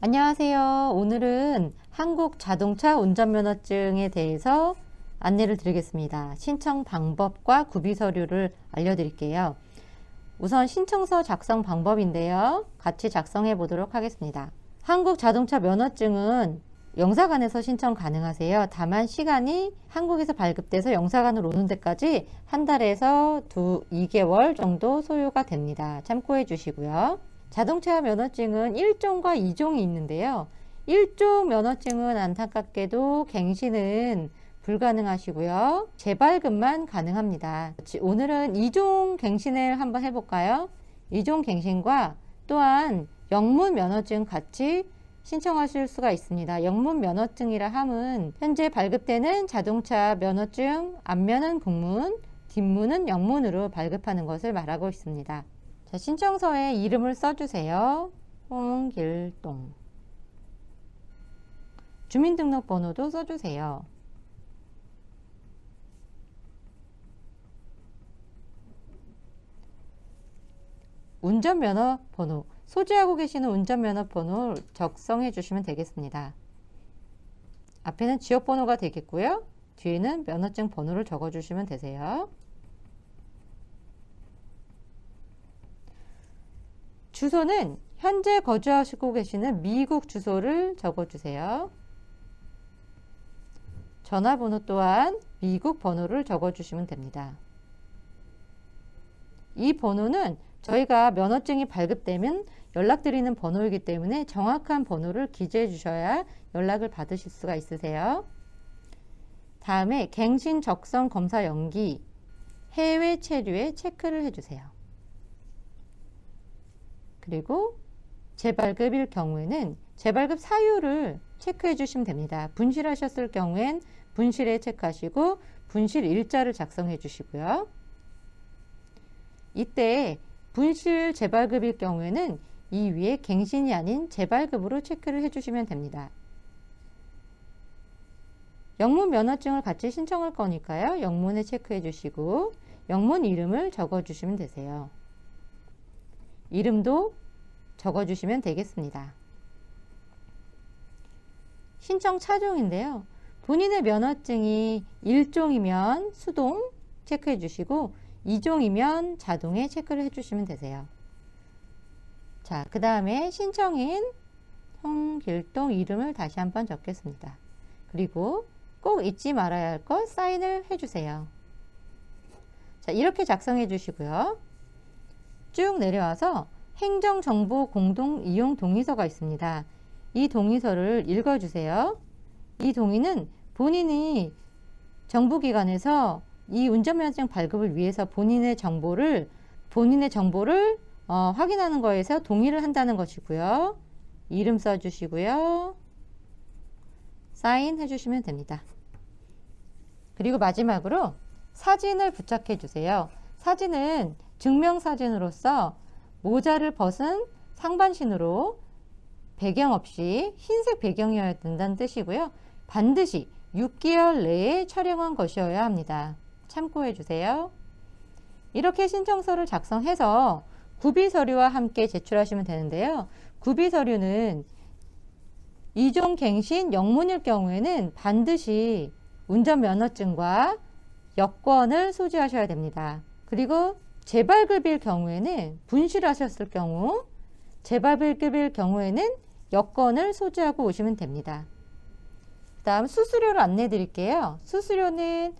안녕하세요. 오늘은 한국 자동차 운전면허증에 대해서 안내를 드리겠습니다. 신청 방법과 구비 서류를 알려드릴게요. 우선 신청서 작성 방법인데요. 같이 작성해 보도록 하겠습니다. 한국 자동차 면허증은 영사관에서 신청 가능하세요. 다만 시간이 한국에서 발급돼서 영사관으로 오는 데까지 한 달에서 두 2개월 정도 소요가 됩니다. 참고해 주시고요. 자동차 면허증은 1종과 2종이 있는데요. 1종 면허증은 안타깝게도 갱신은 불가능하시고요. 재발급만 가능합니다. 오늘은 2종 갱신을 한번 해볼까요? 2종 갱신과 또한 영문 면허증 같이 신청하실 수가 있습니다. 영문 면허증이라 함은 현재 발급되는 자동차 면허증 앞면은 국문, 뒷문은 영문으로 발급하는 것을 말하고 있습니다. 자, 신청서에 이름을 써주세요. 홍길동. 주민등록번호도 써주세요. 운전면허 번호, 소지하고 계시는 운전면허 번호 적성해 주시면 되겠습니다. 앞에는 지역번호가 되겠고요. 뒤에는 면허증 번호를 적어 주시면 되세요. 주소는 현재 거주하시고 계시는 미국 주소를 적어주세요. 전화번호 또한 미국 번호를 적어주시면 됩니다. 이 번호는 저희가 면허증이 발급되면 연락드리는 번호이기 때문에 정확한 번호를 기재해 주셔야 연락을 받으실 수가 있으세요. 다음에 갱신 적성 검사 연기 해외 체류에 체크를 해주세요. 그리고 재발급일 경우에는 재발급 사유를 체크해 주시면 됩니다. 분실하셨을 경우엔 분실에 체크하시고 분실 일자를 작성해 주시고요. 이때 분실 재발급일 경우에는 이 위에 갱신이 아닌 재발급으로 체크를 해주시면 됩니다. 영문 면허증을 같이 신청할 거니까요. 영문에 체크해 주시고 영문 이름을 적어 주시면 되세요. 이름도 적어 주시면 되겠습니다. 신청 차종인데요. 본인의 면허증이 1종이면 수동 체크해 주시고 2종이면 자동에 체크를 해 주시면 되세요. 자, 그 다음에 신청인 홍길동 이름을 다시 한번 적겠습니다. 그리고 꼭 잊지 말아야 할 것 사인을 해주세요. 자, 이렇게 작성해 주시고요. 쭉 내려와서 행정정보 공동 이용 동의서가 있습니다. 이 동의서를 읽어주세요. 이 동의는 본인이 정부기관에서 이 운전면허증 발급을 위해서 본인의 정보를 본인의 정보를 어, 확인하는 거에서 동의를 한다는 것이고요. 이름 써주시고요. 사인 해주시면 됩니다. 그리고 마지막으로 사진을 부착해 주세요. 사진은 증명사진으로서 모자를 벗은 상반신으로 배경 없이 흰색 배경이어야 된다는 뜻이고요. 반드시 6개월 내에 촬영한 것이어야 합니다. 참고해 주세요. 이렇게 신청서를 작성해서 구비 서류와 함께 제출하시면 되는데요. 구비 서류는 이종 갱신 영문일 경우에는 반드시 운전면허증과 여권을 소지하셔야 됩니다. 그리고 재발급일 경우에는 분실하셨을 경우 재발급일 경우에는 여권을 소지하고 오시면 됩니다. 그 다음 수수료를 안내 드릴게요. 수수료는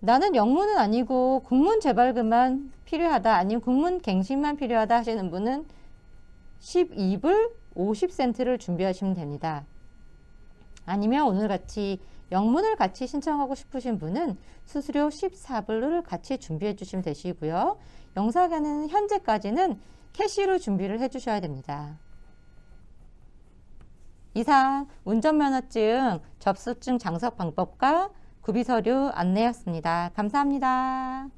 나는 영문은 아니고 국문 재발급만 필요하다 아니면 국문 갱신만 필요하다 하시는 분은 12불 50센트를 준비하시면 됩니다. 아니면 오늘같이 영문을 같이 신청하고 싶으신 분은 수수료 14불을 같이 준비해 주시면 되시고요. 영사관은 현재까지는 캐시로 준비를 해 주셔야 됩니다. 이상 운전면허증 접수증 장석 방법과 구비서류 안내였습니다. 감사합니다.